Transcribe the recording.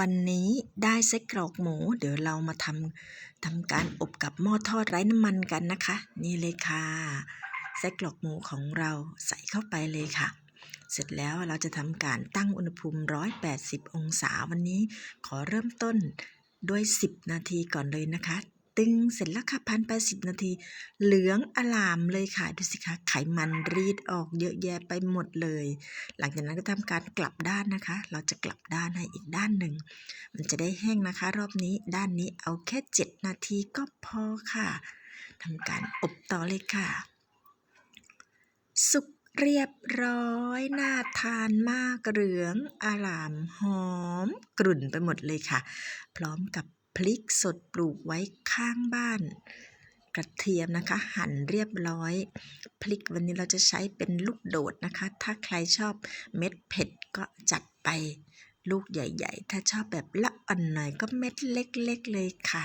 วันนี้ได้ไส้กรอกหมู เดี๋ยวเรามาทำทำการอบกับหม้อทอดไร้น้ำมันกันนะคะ นี่เลยค่ะไส้กรอกหมูของเราใส่เข้าไปเลยค่ะ เสร็จแล้วเราจะทำการตั้งอุณหภูมิ 180 องศาวันนี้ ขอเริ่มต้นด้วย 10 นาทีก่อนเลยนะคะ ตึงเสร็จแล้วค่ะพันไป10นาที เหลืองอลามเลยค่ะ ดูสิคะไขมันรีดออกเยอะแยะไปหมดเลย หลังจากนั้นก็ทำการกลับด้านนะคะ เราจะกลับด้านให้อีกด้านหนึ่ง มันจะได้แห้งนะคะ รอบนี้ด้านนี้เอาแค่ 7 นาทีก็พอค่ะทำการอบต่อเลยค่ะ สุกเรียบร้อยน่าทานมากเหลืองอาลามหอมกรุ่นไปหมดเลยค่ะ พร้อมกับพริกสดปลูกไว้ ข้างบ้านกระเทียมนะคะ หั่นเรียบร้อย พริกวันนี้เราจะใช้เป็นลูกโดดนะคะ ถ้าใครชอบเม็ดเผ็ดก็จัดไปลูกใหญ่ ๆ ถ้าชอบแบบละอ่อนหน่อยก็เม็ดเล็ก ๆ เลยค่ะ